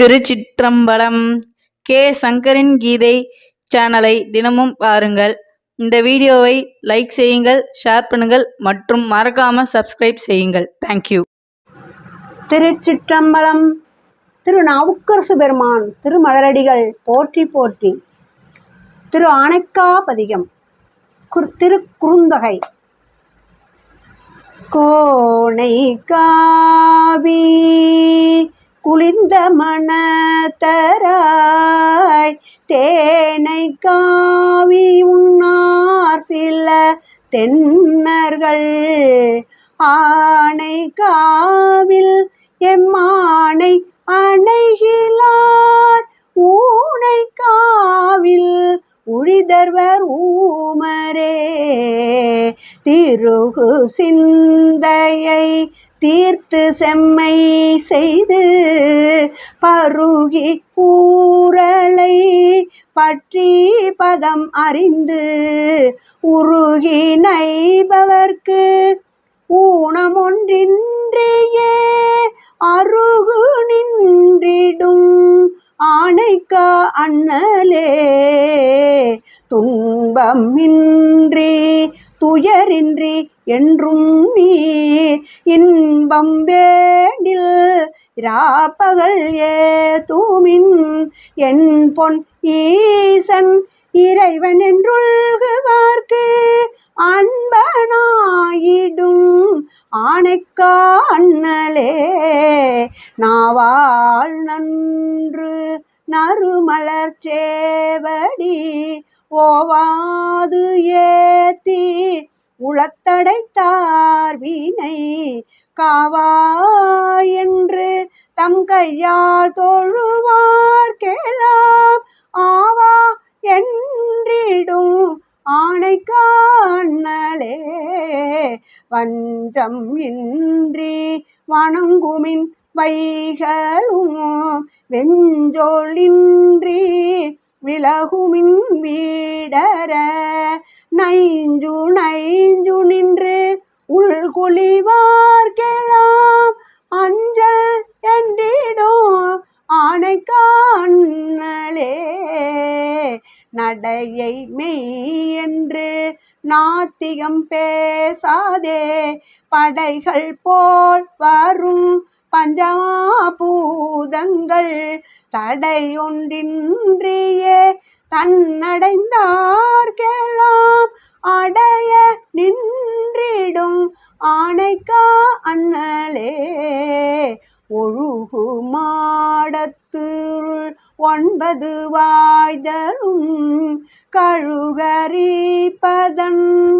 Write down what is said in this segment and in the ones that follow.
திருச்சிற்றம்பலம் K. சங்கரின் கீதை சேனலை தினமும் பாருங்கள். இந்த வீடியோவை லைக் செய்யுங்கள் ஷேர் பண்ணுங்கள் மற்றும் மறக்காமல் சப்ஸ்கிரைப் செய்யுங்கள். தேங்க்யூ திருச்சிற்றம்பலம் திரு நாவுக்கரசு பெருமான் திருமலரடிகள் போற்றி போற்றி. திரு ஆனைக்காபதிகம் குர் திரு குறுந்தொகை கோணை காவி குளிர்ந்த மனத்தராய் தேனை காவி உண்ணார் சில தென்னர்கள். ஆனை காவில் எம்மானை அணைகிலார். ஊனை காவில் உழிதர்வர் ஊமரே. திருகு சிந்தையை தீர்த்து செம்மை செய்து பருகி ஊரலை பற்றி பதம் அறிந்து உருகி நைபவர்க்கு ஊனமொன்றின்றியே அருகு நின்றிடும் ஆணைக்கா அண்ணலே. துன் இன்றி துயரின்றி என்றும் நீர். இன்பம் வேண்டில் ஏ தூமின் என் பொன் ஈசன் இறைவன் என்றுள்குவார்க்கு அன்பனாயிடும் ஆணைக்கா அண்ணலே நாவால் நன்று நறுமலர் சேவடி ஓவாது ஏத்தி உளத்தடைத்தார் வீணை காவா என்று தம் கையால் தொழுவார் கேளாம். ஆவா என்றிடும் ஆணை காணலே வஞ்சம் இன்றி வணங்குமின் வைகளும் வெஞ்சொலின்றி விலகுமின் வீடர நைஞ்சு நைஞ்சு நின்று உள்குழிவார்கெல்லாம் அஞ்சல் என்றிடும் ஆணை காணலே நடையை மெய் என்று நாத்திகம் பேசாதே. படைகள் போல் வரும் பஞ்சமாபூதங்கள் தடையொன்றின்றியே தன்னடைந்தார்கெல்லாம் அடைய நின்றிடும் ஆணைக்கா அண்ணலே. ஒழுகு மாடத்துள் ஒன்பது வாய்தலும் கழுகரிப்பதன்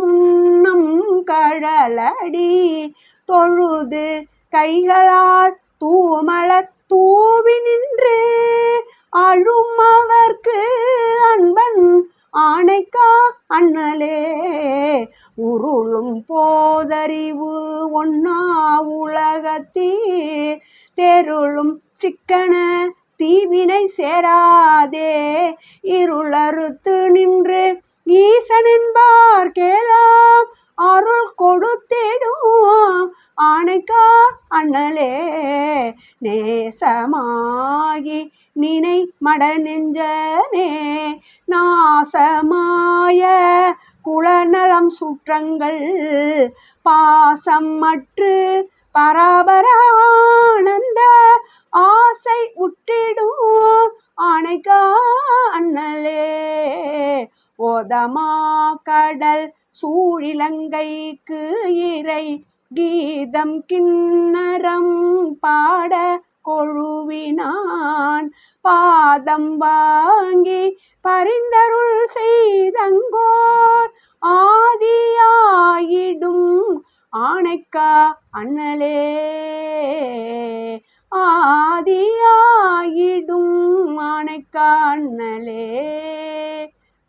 முன்னம் கழலடி தொழுது கைகளால் தூமலத் தூவி நின்று அழும் அவர்க்கு அன்பன் ஆணைக்கா அண்ணலே. உருளும் போதறிவு ஒன்னா உலகத்தீர். தெருளும் சிக்கன தீவினை சேராதே. இருளறுத்து நின்று ஈசனின்பார் கேளாம். அருள் கொடுத்திடும் ஆணைக்கா அண்ணலே நேசமாகி நினை மட நெஞ்சமே நாசமாய குலநலம் சுற்றங்கள் பாசம் மற்று பராபரானந்த ஆசை உற்றிடும் ஆணைக்கா அண்ணலே. ஓதமா கடல் சூழிலங்கைக்கு இறை கீதம் கிண்ணரம் பாட கொழுவினான். பாதம் வாங்கி பரிந்தருள் செய்தங்கோர் ஆதியாயிடும் ஆணைக்கா அண்ணலே. ஆதியாயிடும் ஆணைக்கா அண்ணலே.